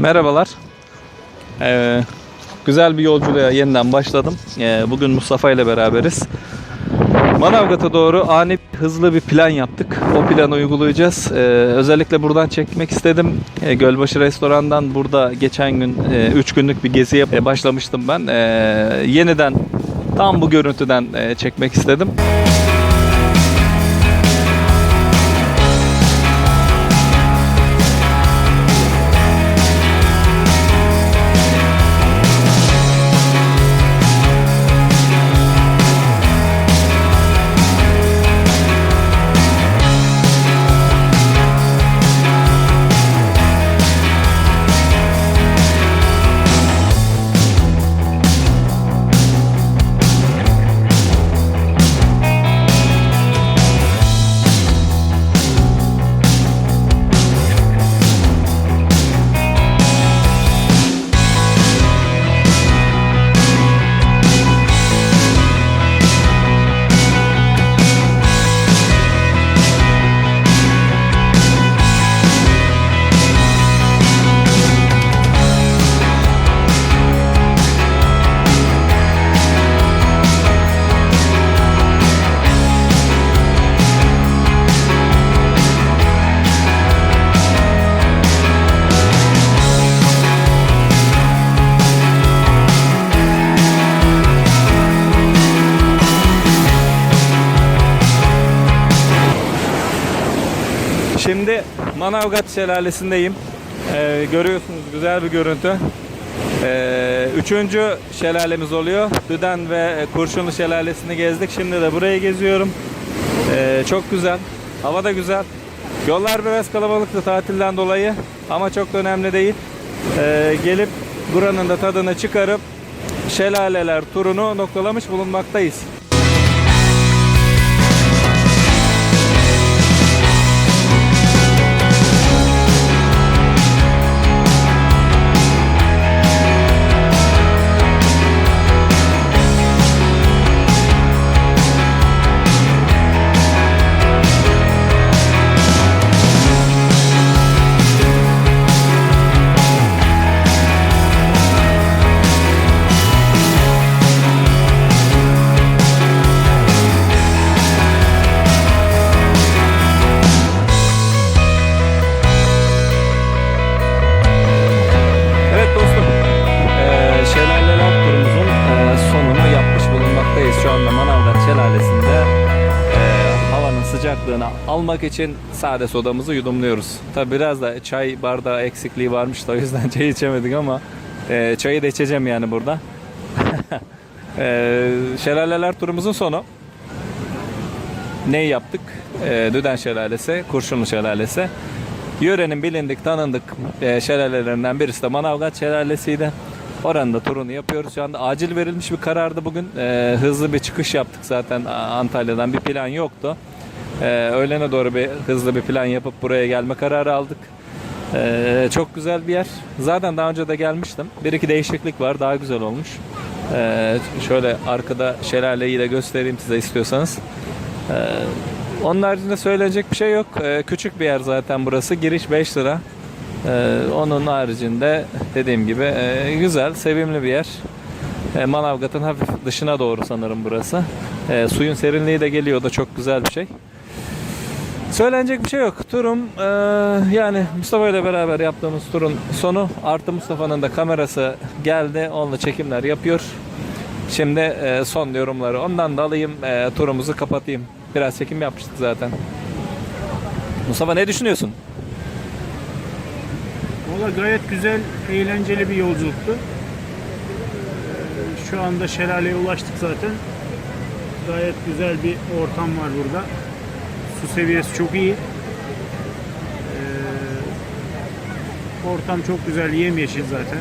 Merhabalar. Ee, güzel bir yolculuğa yeniden başladım. Ee, bugün Mustafa ile beraberiz. Manavgat'a doğru ani hızlı bir plan yaptık. O planı uygulayacağız. Ee, özellikle buradan çekmek istedim. Ee, Gölbaşı Restoran'dan burada geçen gün 3 günlük bir geziye e, başlamıştım ben. Ee, yeniden tam bu görüntüden e, çekmek istedim. Manavgat Şelalesi'ndeyim. Ee, görüyorsunuz güzel bir görüntü. Ee, üçüncü şelalemiz oluyor. Düden ve Kurşunlu Şelalesi'ni gezdik. Şimdi de burayı geziyorum. Ee, çok güzel. Hava da güzel. Yollar biraz kalabalıktı tatilden dolayı. Ama çok da önemli değil. Ee, gelip buranın da tadını çıkarıp şelaleler turunu noktalamış bulunmaktayız. Şelalesi'nde eee, havanın sıcaklığını almak için sade sodamızı yudumluyoruz. Tabi biraz da çay bardağı eksikliği varmış da o yüzden çay içemedik ama eee, çayı da içeceğim yani burada. Eee, şelaleler turumuzun sonu. Ne yaptık? Eee Düden Şelalesi, Kurşunlu Şelalesi. Yörenin bilindik, tanındık e, şelalelerinden birisi de Manavgat Şelalesi'ydi. Oranın da turunu yapıyoruz. Şu anda acil verilmiş bir karardı bugün. E, hızlı bir çıkış yaptık zaten Antalya'dan. Bir plan yoktu. E, öğlene doğru bir hızlı bir plan yapıp buraya gelme kararı aldık. E, çok güzel bir yer. Zaten daha önce de gelmiştim. Bir iki değişiklik var. Daha güzel olmuş. E, şöyle arkada şelaleyi de göstereyim size istiyorsanız. E, onun haricinde söylenecek bir şey yok. Ee, küçük bir yer zaten burası. Giriş 5 lira. Ee, onun haricinde dediğim gibi e, güzel, sevimli bir yer. E, Manavgat'ın hafif dışına doğru sanırım burası. E, suyun serinliği de geliyor da çok güzel bir şey. Söylenecek bir şey yok. Turum e, yani Mustafa ile beraber yaptığımız turun sonu. Artı Mustafa'nın da kamerası geldi. Onunla çekimler yapıyor. Şimdi e, son yorumları ondan da alayım. E, turumuzu kapatayım. Biraz çekim yapmıştık zaten. Mustafa ne düşünüyorsun? Valla gayet güzel, eğlenceli bir yolculuktu. Ee, Şu anda şelaleye ulaştık zaten. Gayet güzel bir ortam var burada. Su seviyesi çok iyi. Ee, Ortam çok güzel, yemyeşil zaten.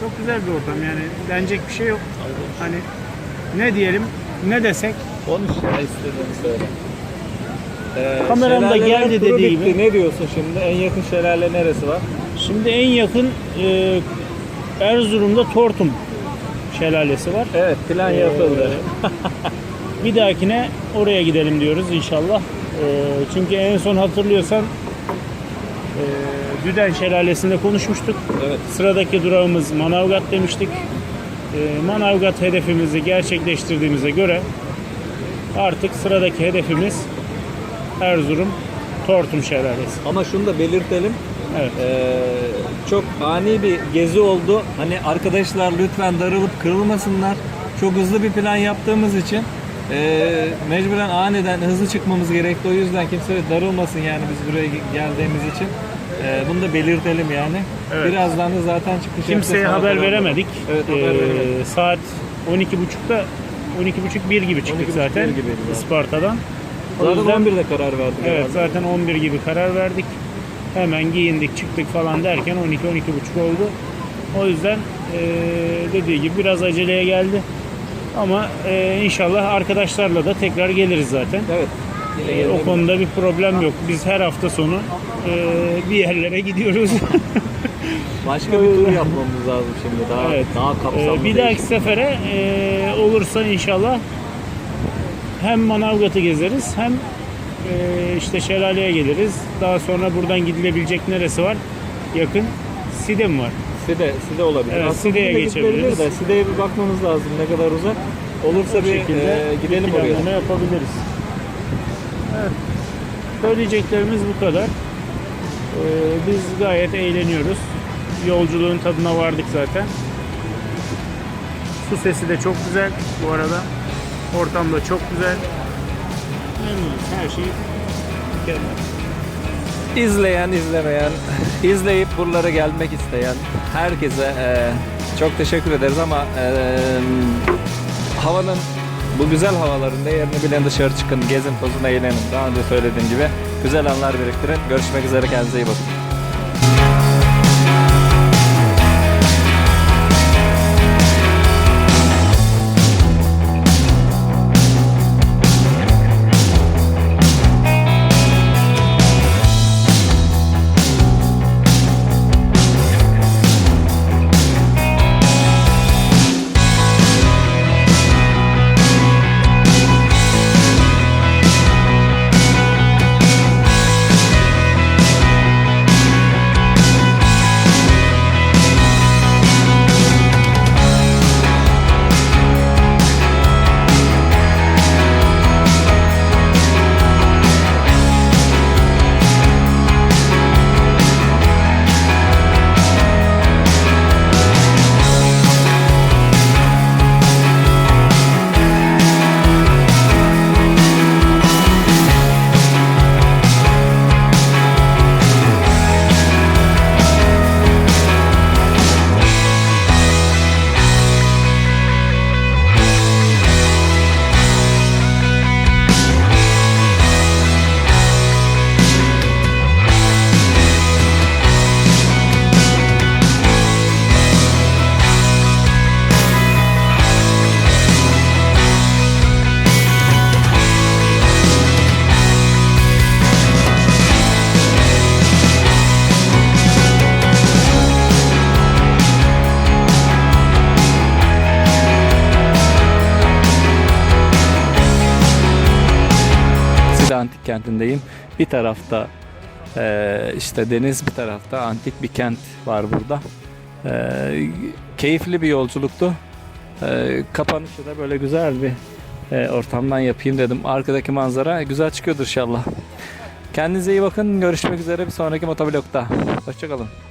Çok güzel bir ortam yani denecek bir şey yok. Hani ne diyelim, ne desek Konuş ya istediğini söyle. Ee, Kameram da geldi turu dediği bitti. gibi. Ne diyorsun şimdi? En yakın şelale neresi var? Şimdi en yakın e, Erzurum'da Tortum şelalesi var. Evet plan yapıldı. Bir dahakine oraya gidelim diyoruz inşallah. Ee, çünkü en son hatırlıyorsan Ee, Düden Şelalesi'nde konuşmuştuk. Evet. Sıradaki durağımız Manavgat demiştik. Ee, Manavgat hedefimizi gerçekleştirdiğimize göre artık sıradaki hedefimiz Erzurum Tortum Şelalesi. Ama şunu da belirtelim. Evet. Ee, çok ani bir gezi oldu. Hani arkadaşlar lütfen darılıp kırılmasınlar. Çok hızlı bir plan yaptığımız için ee, mecburen aniden hızlı çıkmamız gerekti. O yüzden kimse darılmasın yani biz buraya geldiğimiz için. Ee, bunu da belirtelim yani. Evet. Birazdan da zaten çıkış Kimseye haber veremedik. Evet, haber Ee, saat 12.30'da 12.30 1 gibi çıktık 12.30 zaten zaten. Isparta'dan. Zaten yüzden 11'de karar verdik. evet herhalde. zaten 11 gibi karar verdik. Hemen giyindik çıktık falan derken 12 12.30 oldu. O yüzden ee, dediği gibi biraz aceleye geldi. Ama ee, inşallah arkadaşlarla da tekrar geliriz zaten. Evet. Gelelim. o konuda bir problem yok. Biz her hafta sonu ee, bir yerlere gidiyoruz. Başka bir tur yapmamız lazım şimdi. Daha Evet. daha kapsamlı. Ee, bir dahaki sefere e, olursa inşallah hem Manavgat'ı gezeriz hem e, işte şelaleye geliriz. Daha sonra buradan gidilebilecek neresi var? Yakın. Side mi var? Side, Side olabilir. Evet, Aslında Side'ye Side geçebiliriz. De, Side'ye bir bakmamız lazım ne kadar uzak. Olursa bir şekilde e, gidelim bir oraya. planlama yapabiliriz. Evet. Söyleyeceklerimiz bu kadar. Ee, biz gayet eğleniyoruz. Yolculuğun tadına vardık zaten. Su sesi de çok güzel bu arada. Ortam da çok güzel. Memnunuz. Her şey mükemmel. İzleyen, izlemeyen, izleyip buralara gelmek isteyen herkese e, çok teşekkür ederiz ama e, havanın bu güzel havalarında yerini bilen dışarı çıkın, gezin, tozun, eğlenin. Daha önce söylediğim gibi güzel anlar biriktirin. Görüşmek üzere, kendinize iyi bakın. Antik Kenti'ndeyim. Bir tarafta e, işte deniz, bir tarafta antik bir kent var burada. E, keyifli bir yolculuktu. E, kapanışı da böyle güzel bir e, ortamdan yapayım dedim. Arkadaki manzara güzel çıkıyordur inşallah. Kendinize iyi bakın. Görüşmek üzere bir sonraki motovlogda. Hoşçakalın.